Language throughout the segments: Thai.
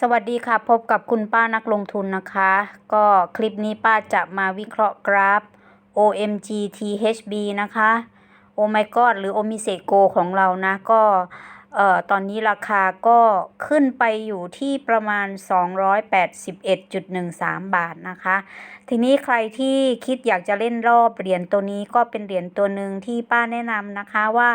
สวัสดีค่ะ พบกับคุณป้านักลงทุนนะคะ ก็คลิปนี้ป้าจะมาวิเคราะห์กราฟ OMG THB นะคะ Oh my god หรือ o m i s e g o ของเรานะ ก็ เอ่อตอนนี้ราคาก็ขึ้นไปอยู่ที่ประมาณ 281.13 บาทนะคะ ทีนี้ใครที่คิดอยากจะเล่นรอบเหรียญตัวนี้ก็เป็นเหรียญตัวหนึ่งที่ป้าแนะนำนะคะว่า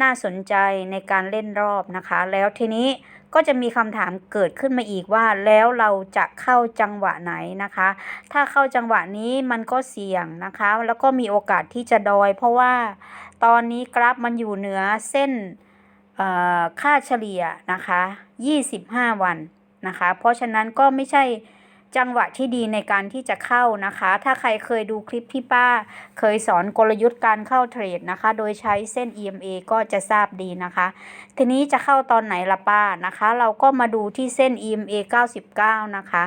น่าสนใจในการเล่นรอบนะคะ แล้วทีนี้ก็จะมีคำถามเกิดขึ้นมาอีกว่าแล้วเราจะเข้าจังหวะไหนนะคะ ถ้าเข้าจังหวะนี้มันก็เสี่ยงนะคะ แล้วก็มีโอกาสที่จะดอย เพราะว่าตอนนี้กราฟมันอยู่เหนือเส้น ค่าเฉลี่ยนะคะ 25 วันนะคะ เพราะฉะนั้นก็ไม่ใช่จังหวะที่ดีในการที่จะเข้านะคะ ถ้าใครเคยดูคลิปที่ป้า เคยสอนกลยุทธ์การเข้าเทรดนะคะ โดยใช้เส้น EMA ก็จะทราบดีนะคะ ทีนี้จะเข้าตอนไหนละป้านะคะ เราก็มาดูที่เส้น EMA 99 นะคะ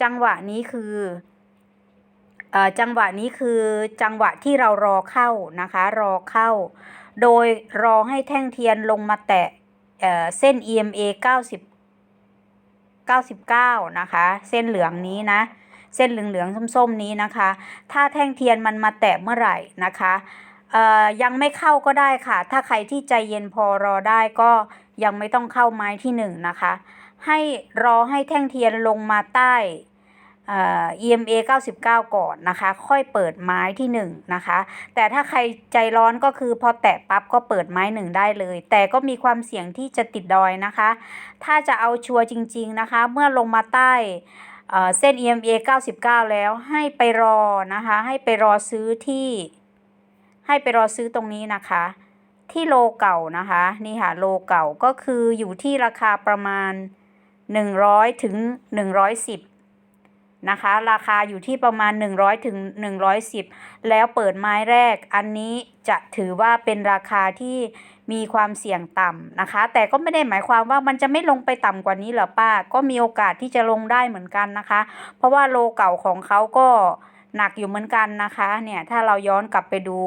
จังหวะนี้คือ จังหวะนี้คือจังหวะที่เรารอเข้านะคะ รอเข้า โดยรอให้แท่งเทียนลงมาแตะเส้น EMA 90 99 นะคะ เส้นเหลืองนี้นะ เส้นเหลืองๆส้มๆนี้นะคะ ถ้าแท่งเทียนมันมาแตะเมื่อไหร่นะคะยังไม่เข้าก็ได้ค่ะ ถ้าใครที่ใจเย็นพอรอได้ก็ยังไม่ต้องเข้าไม้ที่1นนะคะ ให้รอให้แท่งเทียนลงมาใต้ EMA 99 ก่อนนะคะ ค่อยเปิดไม้ที่1นะคะ แต่ถ้าใครใจร้อนก็คือพอแตะปั๊บก็เปิดไม้ 1 ได้เลย แต่ก็มีความเสี่ยงที่จะติดดอยนะคะ ถ้าจะเอาชัวร์จริง ๆนะคะ เมื่อลงมาใต้เส้น EMA 99 แล้วให้ไปรอนะคะ ให้ไปรอซื้อที่ ให้ไปรอซื้อตรงนี้นะคะ ที่โลเก่านะคะ นี่ค่ะโลเก่าก็คืออยู่ที่ราคาประมาณ 100ถึง110 นะคะ ราคาอยู่ที่ประมาณ 100ถึง110 แล้วเปิดไม้แรก อันนี้จะถือว่าเป็นราคาที่มีความเสี่ยงต่ำนะคะ แต่ก็ไม่ได้หมายความว่ามันจะไม่ลงไปต่ำกว่านี้หรอป้า ก็มีโอกาสที่จะลงได้เหมือนกันนะคะ เพราะว่าโลเก่าของเขาก็หนักอยู่เหมือนกันนะคะ เนี่ยถ้าเราย้อนกลับไปดู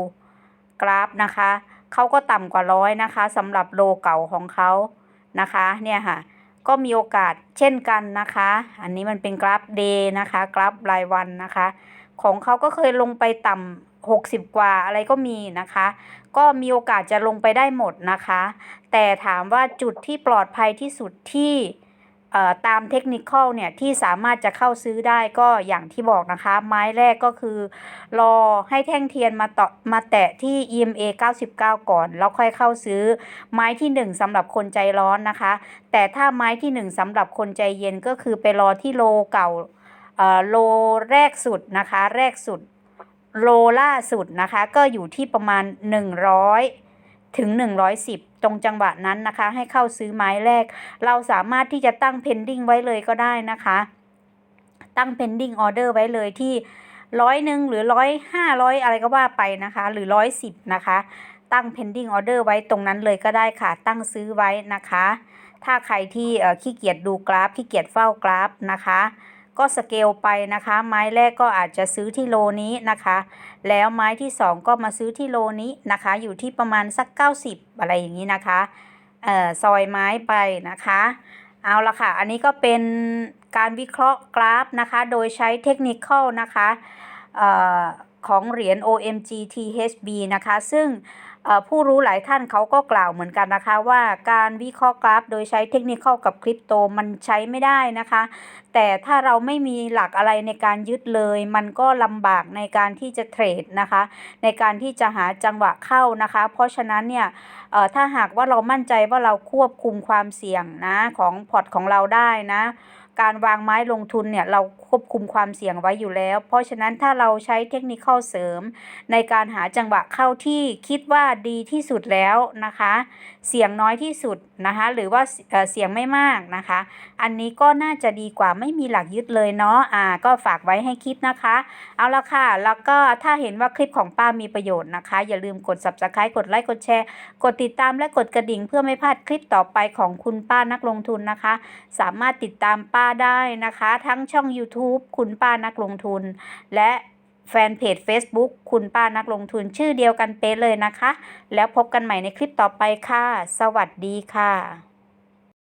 กราฟนะคะ เขาก็ต่ำกว่าร้อยนะคะสำหรับโลเก่าของเขานะคะ เนี่ยค่ะ ก็มีโอกาสเช่นกันนะคะ อันนี้มันเป็นกราฟเดย์นะคะ กราฟรายวันนะคะ ของเขาก็เคยลงไปต่ำ60 กว่าอะไรก็มีนะคะ ก็มีโอกาสจะลงไปได้หมดนะคะ แต่ถามว่าจุดที่ปลอดภัยที่สุดที่ ตามเทคนิคเนี่ยที่สามารถจะเข้าซื้อได้ก็อย่างที่บอกนะคะ ไม้แรกก็คือ รอให้แท่งเทียนมาต่อมาแตะที่ EMA 99 ก่อน แล้วค่อยเข้าซื้อ ไม้ที่ 1สำหรับคนใจร้อนนะคะ แต่ถ้าไม้ที่ 1สำหรับคนใจเย็นก็คือไปรอที่โลเก่าโลแรกสุดนะคะ แรกสุดโลล่าสุดนะคะ ก็อยู่ที่ประมาณ 100 ถึง 110 ตรงจังหวะนั้นนะคะ ให้เข้าซื้อไม้แรก เราสามารถที่จะตั้ง pending ไว้เลยก็ได้นะคะ ตั้ง pending order ไว้เลยที่ร้อยหนึ่งหรือร้อยห้าร้อยอะไรก็ว่าไปนะคะ หรือร้อยสิบนะคะ ตั้ง pending order ไว้ตรงนั้นเลยก็ได้ค่ะ ตั้งซื้อไว้นะคะ ถ้าใครที่ขี้เกียจดูกราฟขี้เกียจเฝ้ากราฟนะคะ ก็สเกลไปนะคะ ไม้แรกก็อาจจะซื้อที่โลนี้นะคะ แล้วไม้ที่ 2 ก็มาซื้อที่โลนี้นะคะ อยู่ที่ประมาณสัก 90 อะไรอย่างนี้นะคะเอ่อซอยไม้ไปนะคะ เอาละค่ะ อันนี้ก็เป็นการวิเคราะห์กราฟนะคะ โดยใช้เทคนิคนะคะเอ่อ ของเหรียญ OMG THB นะคะ ซึ่งผู้รู้หลายท่านเขาก็กล่าวเหมือนกันนะคะ ว่าการวิเคราะห์กราฟ โดยใช้เทคนิคกับคริปโตมันใช้ไม่ได้นะคะ แต่ถ้าเราไม่มีหลักอะไรในการยึดเลย มันก็ลำบากในการที่จะเทรดนะคะ ในการที่จะหาจังหวะเข้านะคะ เพราะฉะนั้นเนี่ยถ้าหากว่าเรามั่นใจว่าเราควบคุมความเสี่ยงนะของพอร์ตของเราได้นะ การวางไม้ลงทุนเนี่ยเราควบคุมความเสี่ยงไว้อยู่แล้ว เพราะฉะนั้นถ้าเราใช้เทคนิคเข้าเสริม ในการหาจังหวะเข้าที่คิดว่าดีที่สุดแล้วนะคะ เสี่ยงน้อยที่สุดนะคะหรือว่าเสี่ยงไม่มากนะคะ อันนี้ก็น่าจะดีกว่าไม่มีหลักยึดเลยเนาะอ่าก็ฝากไว้ให้คิดนะคะ เอาละค่ะ แล้วก็ถ้าเห็นว่าคลิปของป้ามีประโยชน์นะคะ อย่าลืมกด subscribe กดไลค์กดแชร์ กดติดตามและกดกระดิ่ง เพื่อไม่พลาดคลิปต่อไปของคุณป้านักลงทุนนะคะ สามารถติดตามป้าาได้นะคะ ทั้งช่อง YouTube คุณป้านักลงทุน และแฟนเพจ Facebook คุณป้านักลงทุนชื่อเดียวกันเป๊ะเลยนะคะ แล้วพบกันใหม่ในคลิปต่อไปค่ะ สวัสดีค่ะ